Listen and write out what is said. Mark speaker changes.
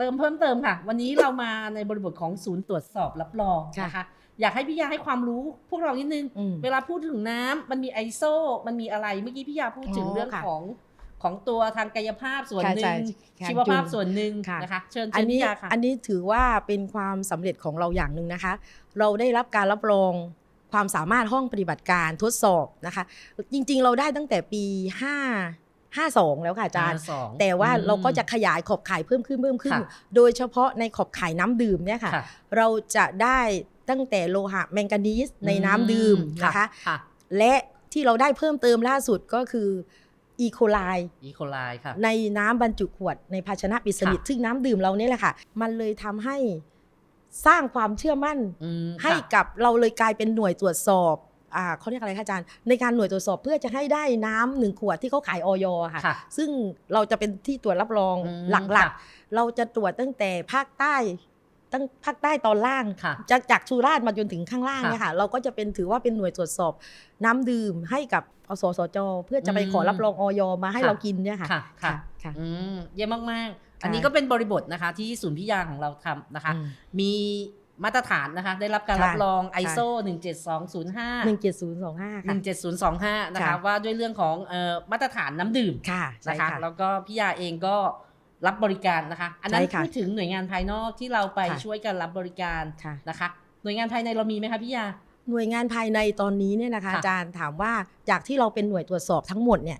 Speaker 1: เติมเพิ่มเติมค่ะ วันนี้เรามาในบริบทของศูนย์ตรวจสอบรับรอง
Speaker 2: ค่ะ
Speaker 1: นะคะ อยากให้พี่ยาให้ความรู้พวกเรานิดนึง
Speaker 2: อืม
Speaker 1: เวลาพูดถึงน้ำมันมีไอโซมันมีอะไรเมื่อกี้พี่ยาพูดถึง
Speaker 2: อ๋อ
Speaker 1: เรื่อง
Speaker 2: ค่ะ
Speaker 1: ของของตัวทางกายภาพส่วน
Speaker 2: ค่ะ
Speaker 1: หนึ่
Speaker 2: ใช่
Speaker 1: ง
Speaker 2: ค่ะ
Speaker 1: ชีวภาพ
Speaker 2: จุล
Speaker 1: ส่วนหนึ่ง
Speaker 2: ค่ะ
Speaker 1: นะคะเชิญ
Speaker 2: อั
Speaker 1: เชิ
Speaker 2: น
Speaker 1: ญ
Speaker 2: นี้
Speaker 1: พี่ยาค่ะ
Speaker 2: อันนี้ถือว่าเป็นความสำเร็จของเราอย่างหนึ่งนะคะ เราได้รับการรับรองความสามารถห้องปฏิบัติการทดสอบนะคะ จริงๆ เราได้ตั้งแต่ปี 5 52 แล้วค่ะอาจารย์
Speaker 1: สอง
Speaker 2: แต่ว่า
Speaker 1: อืม
Speaker 2: เราก็จะขยายขอบข่ายเพิ่มขึ้นเพิ่มขึ้น
Speaker 1: ค่ะ
Speaker 2: โดยเฉพาะในขอบข่ายน้ำดื่มเนี่ยค่ะ
Speaker 1: ค่ะ
Speaker 2: เราจะได้ตั้งแต่โลหะแมงกานีสในน้ำดื่มนะคะ
Speaker 1: ค่ะ
Speaker 2: และที่เราได้เพิ่มเติมล่าสุดก็คืออีโคไล
Speaker 1: อีโคไลค่ะ
Speaker 2: ในน้ำบรรจุขวดในภาชนะปิดสนิท
Speaker 1: ค่ะ
Speaker 2: ซึ่งน้ำดื่มเราเนี่ยแหละค่ะ มันเลยทำให้สร้างความเชื่อมั่น
Speaker 1: อืม
Speaker 2: ให้
Speaker 1: ค่ะ
Speaker 2: กับเราเลยกลายเป็นหน่วยตรวจสอบอ่า เขาเรียกอะไรคะอาจารย์ ในการหน่วยตรวจสอบเพื่อจะให้ได้น้ำหนึ่งขวดที่เขาขายออยค่ะ
Speaker 1: ค่ะ
Speaker 2: ซึ่งเราจะเป็นที่ตรวจรับรอง
Speaker 1: อืม
Speaker 2: หลัก
Speaker 1: ค่ะ
Speaker 2: ๆเราจะตรวจตั้งแต่ภาคใต้ตั้งภาคใต้ตอนล่าง
Speaker 1: ค่ะ
Speaker 2: จากจากสุราษฎร์มาจนถึงข้างล่าง
Speaker 1: ค่ะ
Speaker 2: เนี่ยค่ะเราก็จะเป็นถือว่าเป็นหน่วยตรวจสอบน้ำดื่มให้กับอสสจ เพื่อจะไปขอรับรองออยมาให้
Speaker 1: ค่ะ
Speaker 2: เรากินเนี่ยค่ะ
Speaker 1: ค่ะค่ะ
Speaker 2: ค่ะ
Speaker 1: อืมเยี่ยมมาก ๆ อัน
Speaker 2: ค่ะ
Speaker 1: นี้ก็เป็นบริบทนะคะที่ศูนย์พิยาของเราทำนะคะ
Speaker 2: อืม
Speaker 1: มีมาตรฐานนะคะ ได้รับการ
Speaker 2: ค่ะ
Speaker 1: รับรอง
Speaker 2: ค่ะ
Speaker 1: ISO 17205
Speaker 2: หนึ่งเจ็ดศูนย์สองห้าค่ะ
Speaker 1: 17025 นะคะ
Speaker 2: ค่ะ
Speaker 1: ว่าด้วยเรื่องของเอ่อมาตรฐานน้ำดื่ม
Speaker 2: ค่ะใช่
Speaker 1: นะคะ
Speaker 2: ค่ะ
Speaker 1: แล้วก็พี่ยาเองก็รับบริการนะคะ อันนั้น
Speaker 2: ใช่ค่ะ
Speaker 1: พูดถึงหน่วยงานภายนอกที่เราไป
Speaker 2: ค่ะ
Speaker 1: ช่วยกันรับบริการ
Speaker 2: ค่ะ
Speaker 1: นะคะ หน่วยงานภายในเรามีไหมคะพี่ยา
Speaker 2: หน่วยงานภายในตอนนี้เนี่ยนะคะ
Speaker 1: ค่ะ
Speaker 2: อาจารย์ถามว่าจากที่เราเป็นหน่วยตรวจสอบทั้งหมดเนี่ย